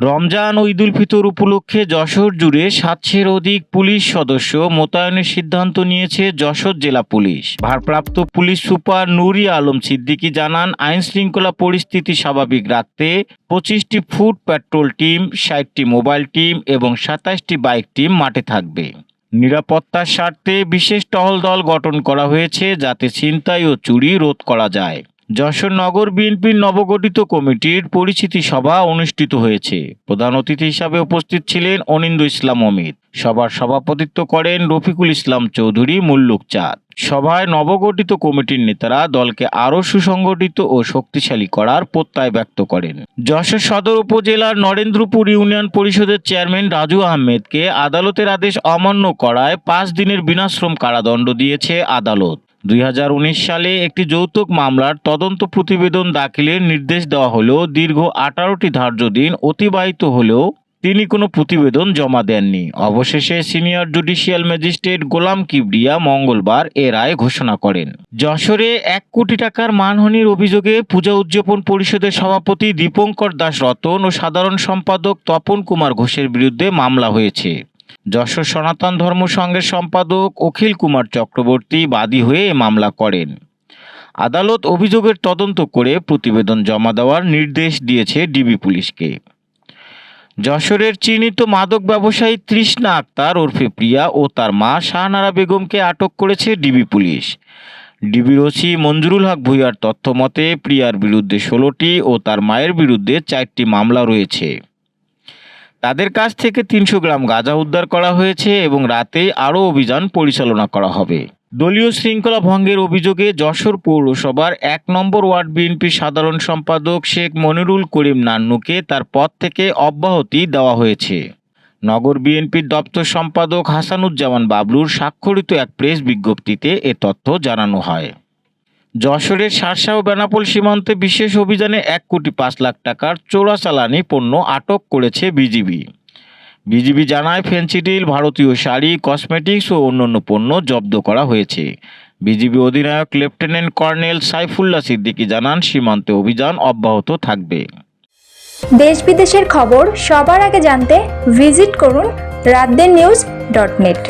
রমজান ও ঈদুল ফিতর উপলক্ষে যশোর জুড়ে সাতশের অধিক পুলিশ সদস্য মোতায়েনের সিদ্ধান্ত নিয়েছে যশোর জেলা পুলিশ। ভারপ্রাপ্ত পুলিশ সুপার নুরি আলম সিদ্দিকী জানান, আইন শৃঙ্খলা পরিস্থিতি স্বাভাবিক রাখতে পঁচিশটি ফুট পেট্রোল টিম, ষাটটি মোবাইল টিম এবং সাতাশটি বাইক টিম মাঠে থাকবে। নিরাপত্তার স্বার্থে বিশেষ টহল দল গঠন করা হয়েছে যাতে ছিনতাই ও চুরি রোধ করা যায়। যশোর নগর বিএনপির নবগঠিত কমিটির পরিচিতি সভা অনুষ্ঠিত হয়েছে। প্রধান অতিথি হিসাবে উপস্থিত ছিলেন অনিন্দ ইসলাম অমিত। সভার সভাপতিত্ব করেন রফিকুল ইসলাম চৌধুরী মুল্লুক চাঁদ। সভায় নবগঠিত কমিটির নেতারা দলকে আরও সুসংগঠিত ও শক্তিশালী করার প্রত্যয় ব্যক্ত করেন। যশোর সদর উপজেলার নরেন্দ্রপুর ইউনিয়ন পরিষদের চেয়ারম্যান রাজু আহমেদকে আদালতের আদেশ অমান্য করায় পাঁচ দিনের বিনাশ্রম কারাদণ্ড দিয়েছে আদালত। দুই হাজার উনিশ সালে একটি যৌতুক মামলার তদন্ত প্রতিবেদন দাখিলের নির্দেশ দেওয়া হলেও দীর্ঘ আঠারোটি ধার্য দিন অতিবাহিত হলেও তিনি কোনো প্রতিবেদন জমা দেননি। অবশেষে senior judicial magistrate Golam Kibria মঙ্গলবার এ রায় ঘোষণা করেন। যশোরে এক কোটি টাকার মানহানির অভিযোগে পূজা উদযাপন পরিষদের সভাপতি দীপঙ্কর দাস রতন ও সাধারণ সম্পাদক তপন কুমার ঘোষের বিরুদ্ধে মামলা হয়েছে। যশোর সনাতন ধর্ম সংঘের সম্পাদক অখিল কুমার চক্রবর্তী বাদী হয়ে মামলা করেন। আদালত অভিযোগের তদন্ত করে প্রতিবেদন জমা দেওয়ার নির্দেশ দিয়েছে ডিবি পুলিশকে। যশোরের চিহ্নিত মাদক ব্যবসায়ী তৃষ্ণা আক্তার ওরফে প্রিয়া ও তার মা শাহনারা বেগমকে আটক করেছে ডিবি পুলিশ। ডিবির ওসি মঞ্জুরুল হক ভুইয়ার তথ্য মতে প্রিয়ার বিরুদ্ধে ষোলোটি ও তার মায়ের বিরুদ্ধে চারটি মামলা রয়েছে। তাদের কাছ থেকে তিনশো গ্রাম গাঁজা উদ্ধার করা হয়েছে এবং রাতে আরও অভিযান পরিচালনা করা হবে। দলীয় শৃঙ্খলা ভঙ্গের অভিযোগে যশোর পৌরসভার এক নম্বর ওয়ার্ড বিএনপির সাধারণ সম্পাদক শেখ মনিরুল করিম নান্নুকে তার পদ থেকে অব্যাহতি দেওয়া হয়েছে। নগর বিএনপির দপ্তর সম্পাদক হাসানুজ্জামান বাবলুর স্বাক্ষরিত এক প্রেস বিজ্ঞপ্তিতে এ তথ্য জানানো হয়। যশোরের শার্শা ও বেনাপোল সীমান্তে বিশেষ অভিযানে এক কোটি পাঁচ লাখ টাকার চোরাচালানি পণ্য আটক করেছে বিজিবি। বিজিবি জানায়, ফেন্সিডিল, ভারতীয় শাড়ি, কসমেটিক্স ও অন্যান্য পণ্য জব্দ করা হয়েছে। বিজিবি অধিনায়ক লেফটেন্যান্ট কর্নেল সাইফুল্লাহ সিদ্দিকী জানান, সীমান্তে অভিযান অব্যাহত থাকবে। দেশ বিদেশের খবর সবার আগে জানতে ভিজিট করুন রাতদের নিউজ ডট নেট।